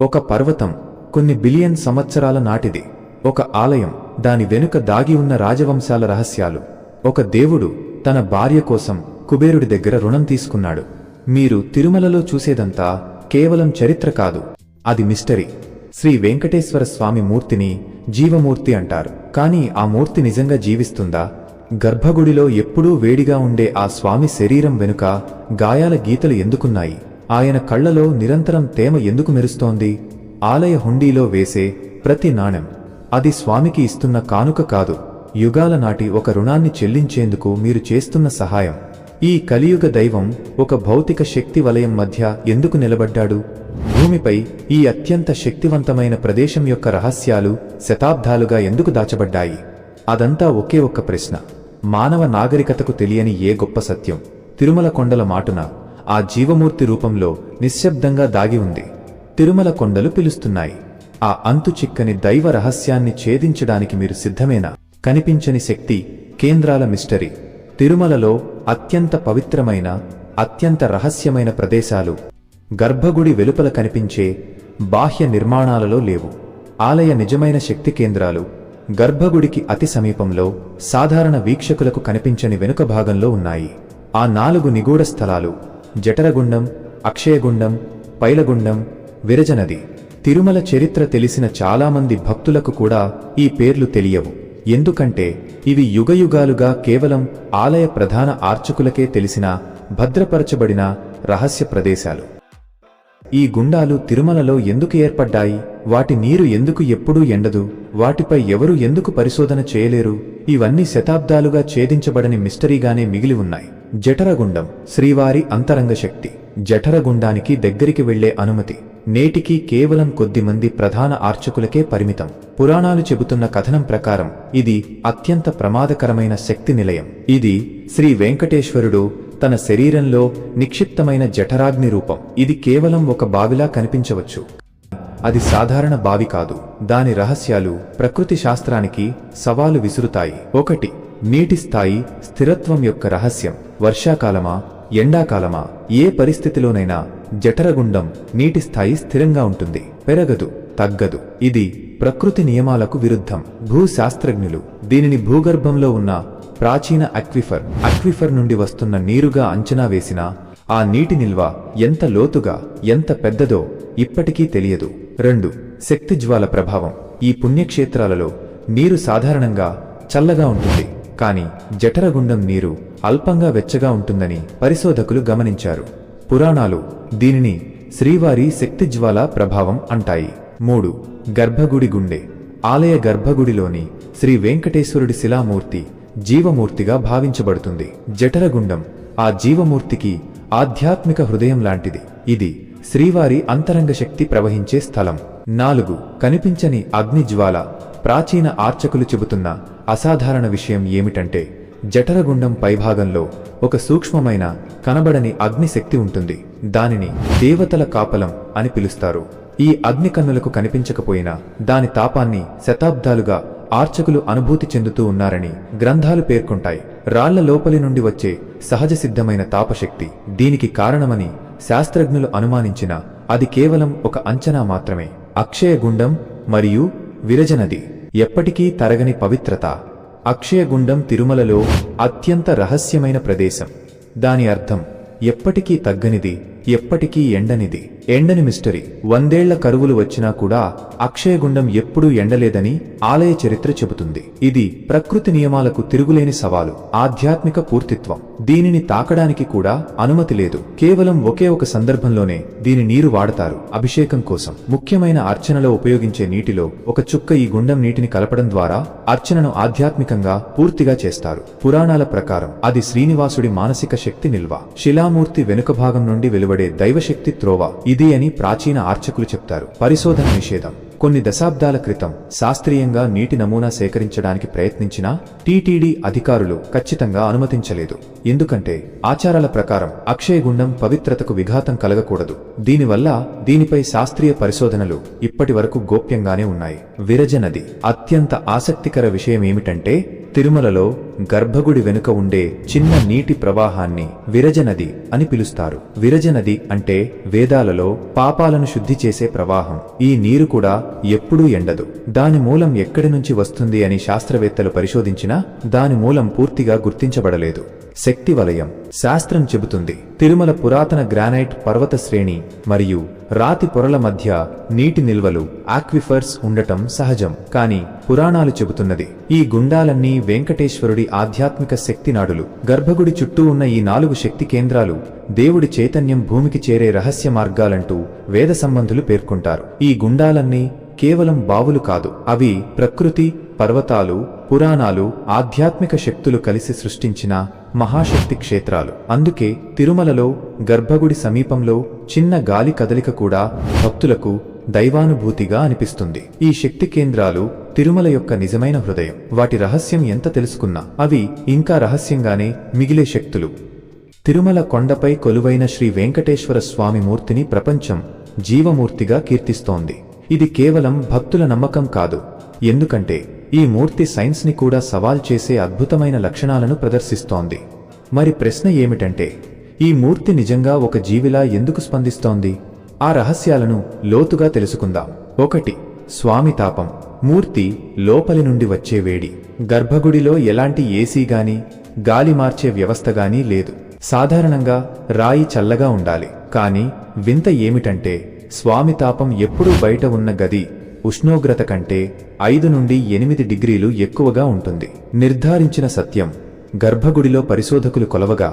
ఒక పర్వతం కొన్ని బిలియన్ సంవత్సరాల నాటిది. ఒక ఆలయం దాని వెనుక దాగి ఉన్న రాజవంశాల రహస్యాలు. ఒక దేవుడు తన భార్య కోసం కుబేరుడి దగ్గర రుణం తీసుకున్నాడు. మీరు తిరుమలలో చూసేదంతా కేవలం చరిత్ర కాదు. అది మిస్టరీ. శ్రీ వెంకటేశ్వర స్వామి మూర్తిని జీవమూర్తి అంటారు. కానీ ఆ మూర్తి నిజంగా జీవిస్తుందా? గర్భగుడిలో ఎప్పుడూ వేడిగా ఉండే ఆ స్వామి శరీరం వెనుక గాయాల గీతలు ఎందుకున్నాయి? ఆయన కళ్ళలో నిరంతరం తేమ ఎందుకు మెరుస్తోంది? ఆలయ హుండీలో వేసే ప్రతి నాణెం అది స్వామికి ఇస్తున్న కానుక కాదు. యుగాల నాటి ఒక రుణాన్ని చెల్లించేందుకు మీరు చేస్తున్న సహాయం. ఈ కలియుగ దైవం ఒక భౌతిక శక్తి వలయం మధ్య ఎందుకు నిలబడ్డాడు? భూమిపై ఈ అత్యంత శక్తివంతమైన ప్రదేశం యొక్క రహస్యాలు శతాబ్దాలుగా ఎందుకు దాచబడ్డాయి? అదంతా ఒకే ఒక్క ప్రశ్న. మానవ నాగరికతకు తెలియని ఏ గొప్ప సత్యం? తిరుమల కొండల మాటున ఆ జీవమూర్తి రూపంలో నిశ్శబ్దంగా దాగి ఉంది. తిరుమల కొండలు పిలుస్తున్నాయి. ఆ అంతు చిక్కని దైవ రహస్యాన్ని ఛేదించడానికి మీరు సిద్ధమేనా? కనిపించని శక్తి కేంద్రాల మిస్టరీ. తిరుమలలో అత్యంత పవిత్రమైన అత్యంత రహస్యమైన ప్రదేశాలు గర్భగుడి వెలుపల కనిపించే బాహ్య నిర్మాణాలలో లేవు. ఆలయ నిజమైన శక్తి కేంద్రాలు గర్భగుడికి అతి సమీపంలో సాధారణ వీక్షకులకు కనిపించని వెనుక భాగంలో ఉన్నాయి. ఆ నాలుగు నిగూఢ స్థలాలు జఠరగుండం అక్షయగుండం పైలగుండం విరజనది. తిరుమల చరిత్ర తెలిసిన చాలామంది భక్తులకు కూడా ఈ పేర్లు తెలియవు. ఎందుకంటే ఇవి యుగయుగాలుగా కేవలం ఆలయ ప్రధాన ఆర్చకులకే తెలిసిన భద్రపరచబడిన రహస్య ప్రదేశాలు. ఈ గుండాలు తిరుమలలో ఎందుకు ఏర్పడ్డాయి? వాటి నీరు ఎందుకు ఎప్పుడూ ఎండదు? వాటిపై ఎవరు ఎందుకు పరిశోధన చేయలేరు? ఇవన్నీ శతాబ్దాలుగా ఛేదించబడని మిస్టరీగానే మిగిలి ఉన్నాయి. జఠరగుండం శ్రీవారి అంతరంగ శక్తి. జఠరగుండానికి దగ్గరికి వెళ్ళే అనుమతి నేటికి కేవలం కొద్దిమంది ప్రధాన ఆర్చకులకే పరిమితం. పురాణాలు చెబుతున్న కథనం ప్రకారం ఇది అత్యంత ప్రమాదకరమైన శక్తి నిలయం. ఇది శ్రీ వెంకటేశ్వరుడు తన శరీరంలో నిక్షిప్తమైన జఠరాగ్ని రూపం. ఇది కేవలం ఒక బావిలా కనిపించవచ్చు. అది సాధారణ బావి కాదు. దాని రహస్యాలు ప్రకృతి శాస్త్రానికి సవాలు విసురుతాయి. ఒకటి నీటి స్థాయి స్థిరత్వం యొక్క రహస్యం వర్షాకాలమా ఎండాకాలమా ఏ పరిస్థితిలోనైనా జఠరగుండం నీటి స్థాయి స్థిరంగా ఉంటుంది. పెరగదు తగ్గదు. ఇది ప్రకృతి నియమాలకు విరుద్ధం. భూశాస్త్రజ్ఞులు దీనిని భూగర్భంలో ఉన్న ప్రాచీన అక్విఫర్ అక్విఫర్ నుండి వస్తున్న నీరుగా అంచనా వేసిన ఆ నీటి నిల్వ ఎంత లోతుగా ఎంత పెద్దదో ఇప్పటికీ తెలియదు. రెండు శక్తి జ్వాల ప్రభావం. ఈ పుణ్యక్షేత్రాలలో నీరు సాధారణంగా చల్లగా ఉంటుంది. కానీ జఠరగుండం నీరు అల్పంగా వెచ్చగా ఉంటుందని పరిశోధకులు గమనించారు. పురాణాలు దీనిని శ్రీవారి శక్తి జ్వాల ప్రభావం అంటాయి. మూడు. గర్భగుడి గుండె. ఆలయ గర్భగుడిలోని శ్రీ వెంకటేశ్వరుడి శిలామూర్తి జీవమూర్తిగా భావించబడుతుంది. జఠరగుండం ఆ జీవమూర్తికి ఆధ్యాత్మిక హృదయం లాంటిది. ఇది శ్రీవారి అంతరంగ శక్తి ప్రవహించే స్థలం. నాలుగు. కనిపించని అగ్నిజ్వాల. ప్రాచీన ఆర్చకులు చెబుతున్న అసాధారణ విషయం ఏమిటంటే జఠరగుండం పైభాగంలో ఒక సూక్ష్మమైన కనబడని అగ్నిశక్తి ఉంటుంది. దానిని దేవతల కాపలం అని పిలుస్తారు. ఈ అగ్ని కన్నులకు కనిపించకపోయినా దాని తాపాన్ని శతాబ్దాలుగా ఆర్చకులు అనుభూతి చెందుతూ ఉన్నారని గ్రంథాలు పేర్కొంటాయి. రాళ్ళ లోపలి నుండి వచ్చే సహజ సిద్ధమైన తాపశక్తి దీనికి కారణమని శాస్త్రజ్ఞులు అనుమానించిన అది కేవలం ఒక అంచనా మాత్రమే. అక్షయగుండం మరియు విరజనది. ఎప్పటికీ తరగని పవిత్రత. అక్షయగుండం తిరుమలలో అత్యంత రహస్యమైన ప్రదేశం. దాని అర్థం ఎప్పటికీ తగ్గనిది ఎప్పటికీ ఎండనిది. ఎండని మిస్టరీ. వందేళ్ళ కరువులు వచ్చినా కూడా అక్షయగుండం ఎప్పుడూ ఎండలేదని ఆలయ చరిత్ర చెబుతుంది. ఇది ప్రకృతి నియమాలకు తిరుగులేని సవాలు ఆధ్యాత్మిక పూర్తిత్వం. దీనిని తాకడానికి కూడా అనుమతి లేదు. కేవలం ఒకే ఒక సందర్భంలోనే దీని నీరు వాడతారు. అభిషేకం కోసం. ముఖ్యమైన అర్చనలో ఉపయోగించే నీటిలో ఒక చుక్క ఈ గుండం నీటిని కలపడం ద్వారా అర్చనను ఆధ్యాత్మికంగా పూర్తిగా చేస్తారు. పురాణాల ప్రకారం అది శ్రీనివాసుడి మానసిక శక్తి నిల్వ. శిలామూర్తి వెనుక భాగం నుండి వెలువడే దైవశక్తి త్రోవ. ఇది అని ప్రాచీన ఆర్చకులు చెప్తారు. పరిశోధన నిషేధం. కొన్ని దశాబ్దాల క్రితం శాస్త్రీయంగా నీటి నమూనా సేకరించడానికి ప్రయత్నించినా టీటీడీ అధికారులు ఖచ్చితంగా అనుమతించలేదు. ఎందుకంటే ఆచారాల ప్రకారం అక్షయగుండం పవిత్రతకు విఘాతం కలగకూడదు. దీనివల్ల దీనిపై శాస్త్రీయ పరిశోధనలు ఇప్పటి వరకు గోప్యంగానే ఉన్నాయి. విరజనది అత్యంత ఆసక్తికర విషయం ఏమిటంటే తిరుమలలో గర్భగుడి వెనుక ఉండే చిన్న నీటి ప్రవాహాన్ని విరజనది అని పిలుస్తారు. విరజనది అంటే వేదాలలో పాపాలను శుద్ధి చేసే ప్రవాహం. ఈ నీరు కూడా ఎప్పుడూ ఎండదు. దాని మూలం ఎక్కడి నుంచి వస్తుంది అని శాస్త్రవేత్తలు పరిశోధించినా దాని మూలం పూర్తిగా గుర్తించబడలేదు. శక్తి వలయం. శాస్త్రం చెబుతుంది తిరుమల పురాతన గ్రానైట్ పర్వత శ్రేణి మరియు రాతి పొరల మధ్య నీటి నిల్వలు ఆక్విఫర్స్ ఉండటం సహజం. కాని పురాణాలు చెబుతున్నది ఈ గుండాలన్నీ వెంకటేశ్వరుడి ఆధ్యాత్మిక శక్తి నాడులు. గర్భగుడి చుట్టూ ఉన్న ఈ నాలుగు శక్తి కేంద్రాలు దేవుడి చైతన్యం భూమికి చేరే రహస్య మార్గాలంటూ వేద సంబంధులు పేర్కొంటారు. ఈ గుండాలన్నీ కేవలం బావులు కాదు అవి ప్రకృతి పర్వతాలు పురాణాలు ఆధ్యాత్మిక శక్తులు కలిసి సృష్టించిన మహాశక్తి క్షేత్రాలు. అందుకే తిరుమలలో గర్భగుడి సమీపంలో చిన్న గాలి కదలిక కూడా భక్తులకు దైవానుభూతిగా అనిపిస్తుంది. ఈ శక్తి కేంద్రాలు తిరుమల యొక్క నిజమైన హృదయం. వాటి రహస్యం ఎంత తెలుసుకున్నా అవి ఇంకా రహస్యంగానే మిగిలే శక్తులు. తిరుమల కొండపై కొలువైన శ్రీ వెంకటేశ్వర స్వామి మూర్తిని ప్రపంచం జీవమూర్తిగా కీర్తిస్తోంది. ఇది కేవలం భక్తుల నమ్మకం కాదు. ఎందుకంటే ఈ మూర్తి సైన్స్ని కూడా సవాల్ చేసే అద్భుతమైన లక్షణాలను ప్రదర్శిస్తోంది. మరి ప్రశ్న ఏమిటంటే ఈ మూర్తి నిజంగా ఒక జీవిలా ఎందుకు స్పందిస్తోంది? ఆ రహస్యాలను లోతుగా తెలుసుకుందాం. ఒకటి స్వామి తాపం. మూర్తి లోపలి నుండి వచ్చే వేడి. గర్భగుడిలో ఎలాంటి ఏసీ గాని గాలి మార్చే వ్యవస్థ గానీ లేదు. సాధారణంగా రాయి చల్లగా ఉండాలి. కానీ వింత ఏమిటంటే స్వామి తాపం ఎప్పుడూ బయట ఉన్న గది ఉష్ణోగ్రత కంటే ఐదు నుండి ఎనిమిది డిగ్రీలు ఎక్కువగా ఉంటుంది. నిర్ధారించిన సత్యం గర్భగుడిలో పరిశోధకులు కొలవగా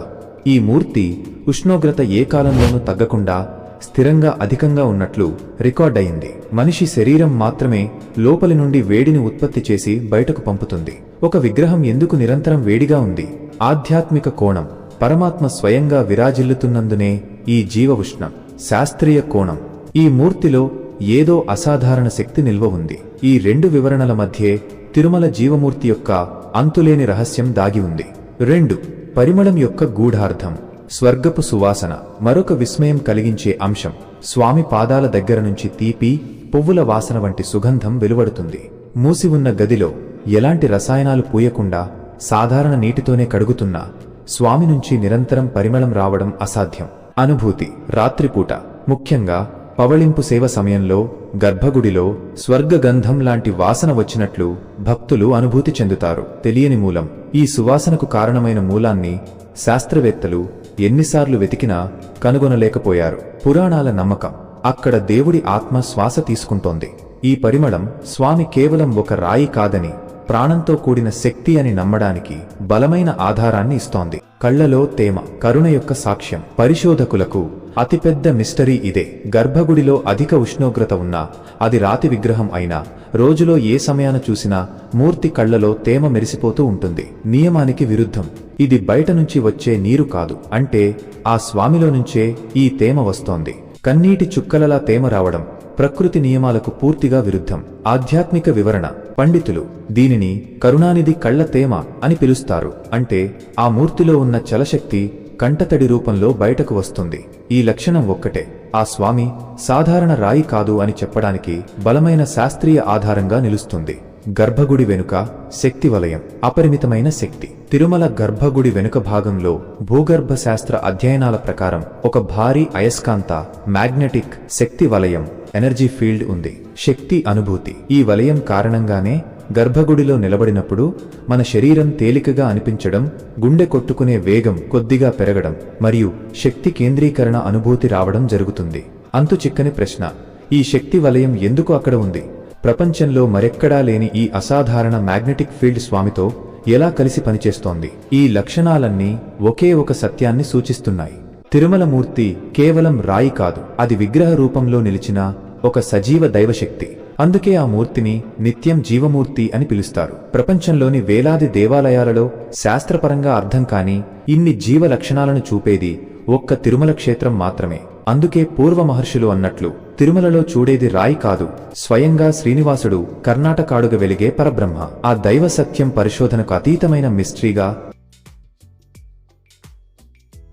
ఈ మూర్తి ఉష్ణోగ్రత ఏ కాలంలోనూ తగ్గకుండా స్థిరంగా అధికంగా ఉన్నట్లు రికార్డయింది మనిషి శరీరం మాత్రమే లోపలి నుండి వేడిని ఉత్పత్తి చేసి బయటకు పంపుతుంది. ఒక విగ్రహం ఎందుకు నిరంతరం వేడిగా ఉంది? ఆధ్యాత్మిక కోణం పరమాత్మ స్వయంగా విరాజిల్లుతున్నందునే ఈ జీవ ఉష్ణం శాస్త్రీయ కోణం. ఈ మూర్తిలో ఏదో అసాధారణ శక్తి నిల్వ ఉంది. ఈ రెండు వివరణల మధ్యే తిరుమల జీవమూర్తి యొక్క అంతులేని రహస్యం దాగి ఉంది. రెండు పరిమళం యొక్క గూఢార్థం స్వర్గపు సువాసన మరొక విస్మయం కలిగించే అంశం స్వామి పాదాల దగ్గర నుంచి తీపి పువ్వుల వాసన వంటి సుగంధం వెలువడుతుంది. మూసి ఉన్న గదిలో ఎలాంటి రసాయనాలు పూయకుండా సాధారణ నీటితోనే కడుగుతున్నా స్వామి నుంచి నిరంతరం పరిమళం రావడం అసాధ్యం. అనుభూతి రాత్రిపూట ముఖ్యంగా పవళింపు సేవ సమయంలో గర్భగుడిలో స్వర్గగంధం లాంటి వాసన వచ్చినట్లు భక్తులు అనుభూతి చెందుతారు. తెలియని మూలం. ఈ సువాసనకు కారణమైన మూలాన్ని శాస్త్రవేత్తలు ఎన్నిసార్లు వెతికినా కనుగొనలేకపోయారు. పురాణాల నమ్మకం. అక్కడ దేవుడి ఆత్మ శ్వాస తీసుకుంటోంది. ఈ పరిమళం స్వామి కేవలం ఒక రాయి కాదని ప్రాణంతో కూడిన శక్తి అని నమ్మడానికి బలమైన ఆధారాన్ని ఇస్తోంది. కళ్ళలో తేమ కరుణ యొక్క సాక్ష్యం. పరిశోధకులకు అతిపెద్ద మిస్టరీ ఇదే. గర్భగుడిలో అధిక ఉష్ణోగ్రత ఉన్నా అది రాతి విగ్రహం అయినా రోజులో ఏ సమయాన చూసినా మూర్తి కళ్ళలో తేమ మెరిసిపోతూ ఉంటుంది. నియమానికి విరుద్ధం. ఇది బయట నుంచి వచ్చే నీరు కాదు. అంటే ఆ స్వామిలో నుంచే ఈ తేమ వస్తోంది. కన్నీటి చుక్కలలా తేమ రావడం ప్రకృతి నియమాలకు పూర్తిగా విరుద్ధం. ఆధ్యాత్మిక వివరణ. పండితులు దీనిని కరుణానిధి కళ్ళ తేమ అని పిలుస్తారు. అంటే ఆ మూర్తిలో ఉన్న చలశక్తి కంటతడి రూపంలో బయటకు వస్తుంది. ఈ లక్షణం ఒక్కటే. ఆ స్వామి సాధారణ రాయి కాదు అని చెప్పడానికి బలమైన శాస్త్రీయ ఆధారంగా నిలుస్తుంది. గర్భగుడి వెనుక శక్తి వలయం. అపరిమితమైన శక్తి. తిరుమల గర్భగుడి వెనుక భాగంలో భూగర్భ శాస్త్ర అధ్యయనాల ప్రకారం ఒక భారీ అయస్కాంత మ్యాగ్నెటిక్ శక్తి వలయం ఎనర్జీ ఫీల్డ్ ఉంది. శక్తి అనుభూతి. ఈ వలయం కారణంగానే గర్భగుడిలో నిలబడినప్పుడు మన శరీరం తేలికగా అనిపించడం గుండె కొట్టుకునే వేగం కొద్దిగా పెరగడం మరియు శక్తి కేంద్రీకరణ అనుభూతి రావడం జరుగుతుంది. అంతు చిక్కని ప్రశ్న. ఈ శక్తి వలయం ఎందుకు అక్కడ ఉంది? ప్రపంచంలో మరెక్కడా లేని ఈ అసాధారణ మ్యాగ్నెటిక్ ఫీల్డ్ స్వామితో ఎలా కలిసి పనిచేస్తోంది? ఈ లక్షణాలన్నీ ఒకే ఒక సత్యాన్ని సూచిస్తున్నాయి. తిరుమల మూర్తి కేవలం రాయి కాదు. అది విగ్రహ రూపంలో నిలిచిన ఒక సజీవ దైవశక్తి. అందుకే ఆ మూర్తిని నిత్యం జీవమూర్తి అని పిలుస్తారు. ప్రపంచంలోని వేలాది దేవాలయాలలో శాస్త్రపరంగా అర్థం కాని ఇన్ని జీవ లక్షణాలను చూపేది ఒక్క తిరుమల క్షేత్రం మాత్రమే. అందుకే పూర్వ మహర్షులు అన్నట్లు తిరుమలలో చూడేది రాయి కాదు. స్వయంగా శ్రీనివాసుడు కర్ణాటకాడుగ వెలిగే పరబ్రహ్మ. ఆ దైవ సత్యం పరిశోధనకు అతీతమైన మిస్ట్రీగా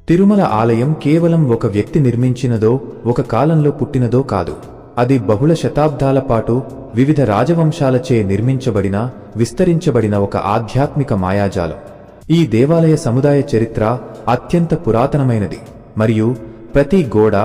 తిరుమల ఆలయం కేవలం ఒక వ్యక్తి నిర్మించినదో ఒక కాలంలో పుట్టినదో కాదు. అది బహుళ శతాబ్దాల పాటు వివిధ రాజవంశాలచే నిర్మించబడిన విస్తరించబడిన ఒక ఆధ్యాత్మిక మాయాజాలం. ఈ దేవాలయ సముదాయ చరిత్ర అత్యంత పురాతనమైనది. మరియు ప్రతి గోడ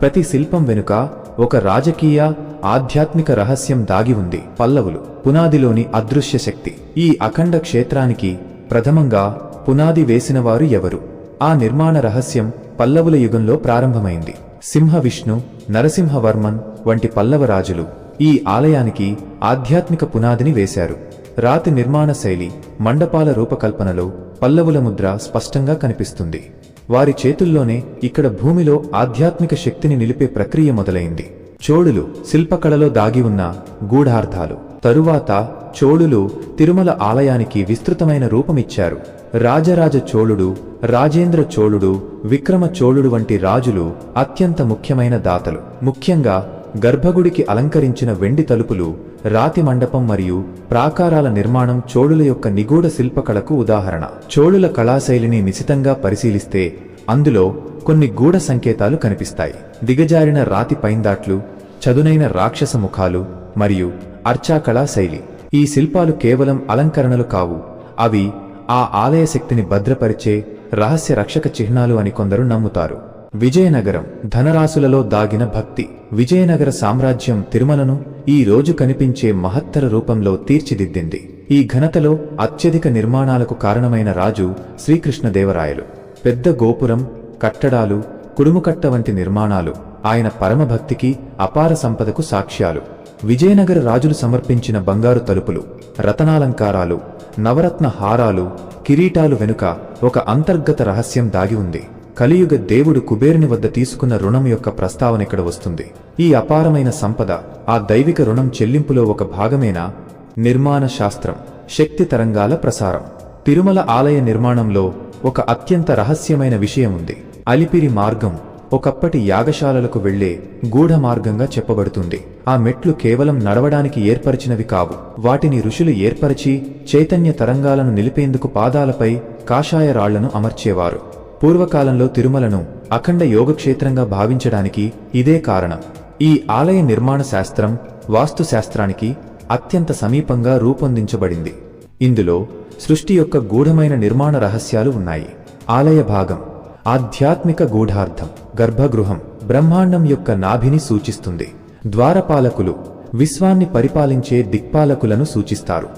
ప్రతి శిల్పం వెనుక ఒక రాజకీయ ఆధ్యాత్మిక రహస్యం దాగి ఉంది. పల్లవులు పునాదిలోని అదృశ్య శక్తి. ఈ అఖండ క్షేత్రానికి ప్రథమంగా పునాది వేసినవారు ఎవరు? ఆ నిర్మాణ రహస్యం పల్లవుల యుగంలో ప్రారంభమైంది. సింహ విష్ణు నరసింహవర్మన్ వంటి పల్లవ రాజులు ఈ ఆలయానికి ఆధ్యాత్మిక పునాదిని వేశారు. రాతి నిర్మాణ శైలి మండపాల రూపకల్పనలో పల్లవుల ముద్ర స్పష్టంగా కనిపిస్తుంది. వారి చేతుల్లోనే ఇక్కడ భూమిలో ఆధ్యాత్మిక శక్తిని నిలిపే ప్రక్రియ మొదలైంది. చోళులు శిల్పకళలో దాగి ఉన్న గూఢార్థాలు. తరువాత చోళులు తిరుమల ఆలయానికి విస్తృతమైన రూపమిచ్చారు. రాజరాజ చోళుడు రాజేంద్ర చోళుడు విక్రమ చోళుడు వంటి రాజులు అత్యంత ముఖ్యమైన దాతలు. ముఖ్యంగా గర్భగుడికి అలంకరించిన వెండి తలుపులు రాతి మండపం మరియు ప్రాకారాల నిర్మాణం చోళుల యొక్క నిగూఢ శిల్పకళకు ఉదాహరణ. చోళుల కళాశైలిని నిశితంగా పరిశీలిస్తే అందులో కొన్ని గూఢ సంకేతాలు కనిపిస్తాయి. దిగజారిన రాతి పైందాట్లు చదునైన రాక్షస ముఖాలు మరియు అర్చాకళా శైలి. ఈ శిల్పాలు కేవలం అలంకరణలు కావు. అవి ఆ ఆలయ శక్తిని భద్రపరిచే రహస్య రక్షక చిహ్నాలు అని కొందరు నమ్ముతారు. విజయనగరం ధనరాశులలో దాగిన భక్తి. విజయనగర సామ్రాజ్యం తిరుమలను ఈ రోజు కనిపించే మహత్తర రూపంలో తీర్చిదిద్దింది. ఈ ఘనతలో అత్యధిక నిర్మాణాలకు కారణమైన రాజు శ్రీకృష్ణదేవరాయలు. పెద్ద గోపురం కట్టడాలు కుడుముకట్ట వంటి నిర్మాణాలు ఆయన పరమభక్తికి అపార సంపదకు సాక్ష్యాలు. విజయనగర రాజులు సమర్పించిన బంగారు తలుపులు రతనాలంకారాలు నవరత్న హారాలు కిరీటాలు వెనుక ఒక అంతర్గత రహస్యం దాగి ఉంది. కలియుగ దేవుడు కుబేరుని వద్ద తీసుకున్న రుణం యొక్క ప్రస్తావన ఇక్కడ వస్తుంది. ఈ అపారమైన సంపద ఆ దైవిక రుణం చెల్లింపులో ఒక భాగమేనా? నిర్మాణ శాస్త్రం శక్తి తరంగాల ప్రసారం. తిరుమల ఆలయ నిర్మాణంలో ఒక అత్యంత రహస్యమైన విషయం ఉంది అలిపిరి మార్గం ఒకప్పటి యాగశాలలకు వెళ్ళే గూఢ మార్గంగా చెప్పబడుతుంది. ఆ మెట్లు కేవలం నడవడానికి ఏర్పరిచినవి కావు. వాటిని ఋషులు ఏర్పరిచి చైతన్య తరంగాలను నిలిపేందుకు పాదాలపై కాషాయ రాళ్ళను అమర్చేవారు. పూర్వకాలంలో తిరుమలను అఖండ యోగక్షేత్రంగా భావించడానికి ఇదే కారణం. ఈ ఆలయ నిర్మాణ శాస్త్రం వాస్తుశాస్త్రానికి అత్యంత సమీపంగా రూపొందించబడింది. ఇందులో సృష్టి యొక్క గూఢమైన నిర్మాణ రహస్యాలు ఉన్నాయి. ఆలయ భాగం ఆధ్యాత్మిక గూఢార్థం గర్భగృహం బ్రహ్మాండం యొక్క నాభిని సూచిస్తుంది. ద్వారపాలకులు విశ్వాన్ని పరిపాలించే దిక్పాలకులను సూచిస్తారు.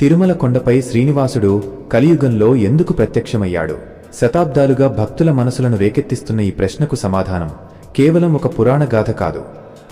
తిరుమల కొండపై శ్రీనివాసుడు కలియుగంలో ఎందుకు ప్రత్యక్షమయ్యాడు? శతాబ్దాలుగా భక్తుల మనసులను రేకెత్తిస్తున్న ఈ ప్రశ్నకు సమాధానం కేవలం ఒక పురాణగాథ కాదు.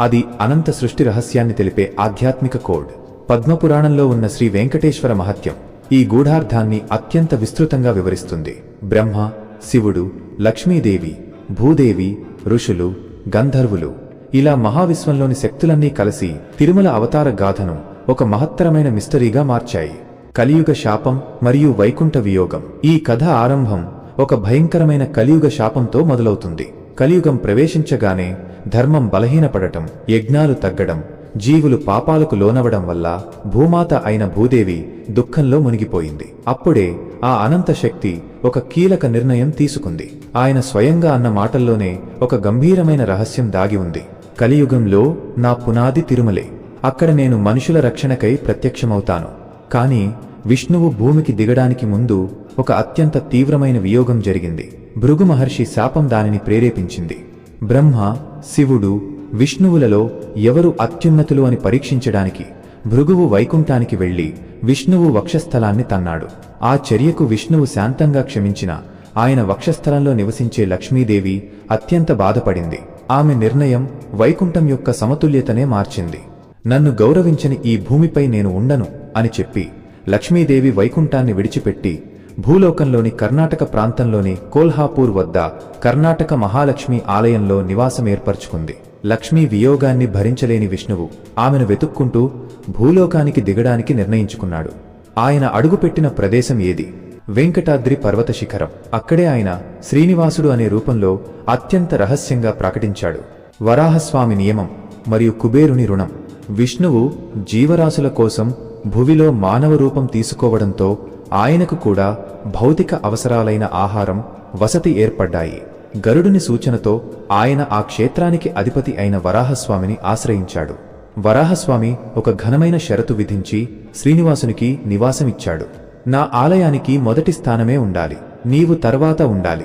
అది అనంత సృష్టి రహస్యాన్ని తెలిపే ఆధ్యాత్మిక కోడ్. పద్మపురాణంలో ఉన్న శ్రీ వెంకటేశ్వర మహత్యం ఈ గూఢార్థాన్ని అత్యంత విస్తృతంగా వివరిస్తుంది. బ్రహ్మ శివుడు లక్ష్మీదేవి భూదేవి ఋషులు గంధర్వులు. ఇలా మహావిశ్వంలోని శక్తులన్నీ కలిసి తిరుమల అవతార గాథను ఒక మహత్తరమైన మిస్టరీగా మార్చాయి. కలియుగ శాపం మరియు వైకుంఠ వియోగం. ఈ కథ ఆరంభం ఒక భయంకరమైన కలియుగ శాపంతో మొదలవుతుంది. కలియుగం ప్రవేశించగానే ధర్మం బలహీనపడటం యజ్ఞాలు తగ్గడం జీవులు పాపాలకు లోనవడం వల్ల భూమాత అయిన భూదేవి దుఃఖంలో మునిగిపోయింది. అప్పుడే ఆ అనంత శక్తి ఒక కీలక నిర్ణయం తీసుకుంది. ఆయన స్వయంగా అన్న మాటల్లోనే ఒక గంభీరమైన రహస్యం దాగి ఉంది. కలియుగంలో నా పునాది తిరుమలే. అక్కడ నేను మనుషుల రక్షణకై ప్రత్యక్షమవుతాను. కాని విష్ణువు భూమికి దిగడానికి ముందు ఒక అత్యంత తీవ్రమైన వియోగం జరిగింది. భృగు మహర్షి శాపం దానిని ప్రేరేపించింది. బ్రహ్మ శివుడు విష్ణువులలో ఎవరు అత్యున్నతులు అని పరీక్షించడానికి భృగువు వైకుంఠానికి వెళ్ళి విష్ణువు వక్షస్థలాన్ని తన్నాడు. ఆ చర్యకు విష్ణువు శాంతంగా క్షమించిన ఆయన వక్షస్థలంలో నివసించే లక్ష్మీదేవి అత్యంత బాధపడింది. ఆమె నిర్ణయం వైకుంఠం యొక్క సమతుల్యతనే మార్చింది. నన్ను గౌరవించని ఈ భూమిపై నేను ఉండను అని చెప్పి లక్ష్మీదేవి వైకుంఠాన్ని విడిచిపెట్టి భూలోకంలోని కర్ణాటక ప్రాంతంలోని కోల్హాపూర్ వద్ద కర్ణాటక మహాలక్ష్మి ఆలయంలో నివాసం ఏర్పరచుకుంది లక్ష్మీ వియోగాన్ని భరించలేని విష్ణువు ఆమెను వెతుక్కుంటూ భూలోకానికి దిగడానికి నిర్ణయించుకున్నాడు. ఆయన అడుగుపెట్టిన ప్రదేశం ఏది? వెంకటాద్రి పర్వత శిఖరం. అక్కడే ఆయన శ్రీనివాసుడు అనే రూపంలో అత్యంత రహస్యంగా ప్రకటించాడు. వరాహస్వామి నియమం మరియు కుబేరుని రుణం. విష్ణువు జీవరాశుల కోసం భువిలో మానవ రూపం తీసుకోవడంతో ఆయనకు కూడా భౌతిక అవసరాలైన ఆహారం వసతి ఏర్పడ్డాయి. గరుడుని సూచనతో ఆయన ఆ క్షేత్రానికి అధిపతి అయిన వరాహస్వామిని ఆశ్రయించాడు. వరాహస్వామి ఒక ఘనమైన షరతు విధించి శ్రీనివాసునికి నివాసమిచ్చాడు. నా ఆలయానికి మొదటి స్థానమే ఉండాలి. నీవు తర్వాత ఉండాలి.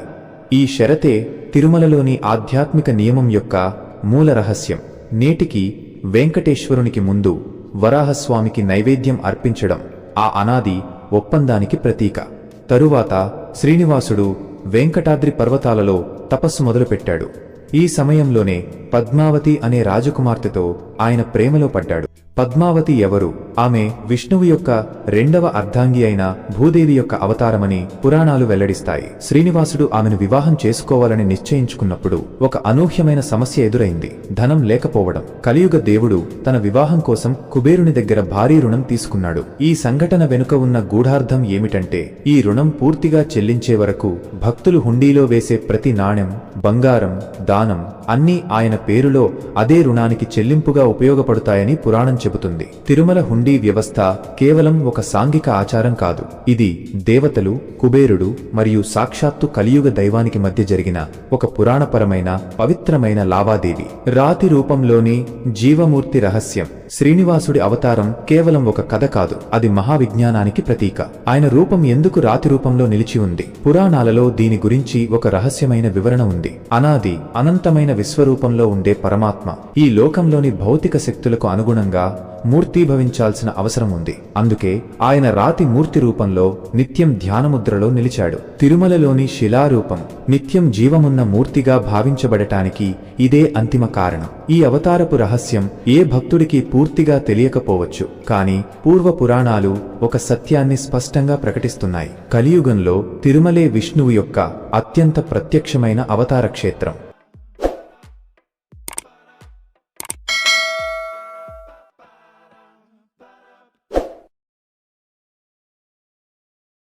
ఈ షరతే తిరుమలలోని ఆధ్యాత్మిక నియమం యొక్క మూల రహస్యం. నేటికి వెంకటేశ్వరునికి ముందు వరాహస్వామికి నైవేద్యం అర్పించడం ఆ అనాది ఒప్పందానికి ప్రతీక. తరువాత శ్రీనివాసుడు వెంకటాద్రి పర్వతాలలో తపస్సు మొదలుపెట్టాడు. ఈ సమయంలోనే పద్మావతి అనే రాజకుమార్తెతో ఆయన ప్రేమలో పడ్డాడు. పద్మావతి ఎవరు? ఆమె విష్ణువు యొక్క రెండవ అర్ధాంగి అయిన భూదేవి యొక్క అవతారమని పురాణాలు వెల్లడిస్తాయి. శ్రీనివాసుడు ఆమెను వివాహం చేసుకోవాలని నిశ్చయించుకున్నప్పుడు ఒక అనూహ్యమైన సమస్య ఎదురైంది. ధనం లేకపోవడం. కలియుగ దేవుడు తన వివాహం కోసం కుబేరుని దగ్గర భారీ రుణం తీసుకున్నాడు. ఈ సంఘటన వెనుక ఉన్న గూఢార్థం ఏమిటంటే ఈ రుణం పూర్తిగా చెల్లించే వరకు భక్తులు హుండీలో వేసే ప్రతి నాణెం బంగారం దానం అన్నీ ఆయన పేరులో అదే రుణానికి చెల్లింపుగా ఉపయోగపడతాయని పురాణం చెబుతుంది. తిరుమల హుండీ వ్యవస్థ కేవలం ఒక సాంఘిక ఆచారం కాదు. ఇది దేవతలు కుబేరుడు మరియు సాక్షాత్తు కలియుగ దైవానికి మధ్య జరిగిన ఒక పురాణపరమైన పవిత్రమైన లావాదేవి. రాతి రూపంలోని జీవమూర్తి రహస్యం. శ్రీనివాసుడి అవతారం కేవలం ఒక కథ కాదు అది మహావిజ్ఞానానికి ప్రతీక. ఆయన రూపం ఎందుకు రాతి రూపంలో నిలిచి ఉంది? పురాణాలలో దీని గురించి ఒక రహస్యమైన వివరణ ఉంది. అనాది అనంతమైన విశ్వరూపంలో ఉండే పరమాత్మ. ఈ లోకంలోని భౌతిక శక్తులకు అనుగుణంగా మూర్తీభవించాల్సిన అవసరం ఉంది. అందుకే ఆయన రాతి మూర్తి రూపంలో నిత్యం ధ్యానముద్రలో నిలిచాడు. తిరుమలలోని శిలారూపం నిత్యం జీవమున్న మూర్తిగా భావించబడటానికి ఇదే అంతిమ కారణం. ఈ అవతారపు రహస్యం ఏ భక్తుడికి పూర్తిగా తెలియకపోవచ్చు. కాని పూర్వ పురాణాలు ఒక సత్యాన్ని స్పష్టంగా ప్రకటిస్తున్నాయి. కలియుగంలో తిరుమలే విష్ణువు యొక్క అత్యంత ప్రత్యక్షమైన అవతార క్షేత్రం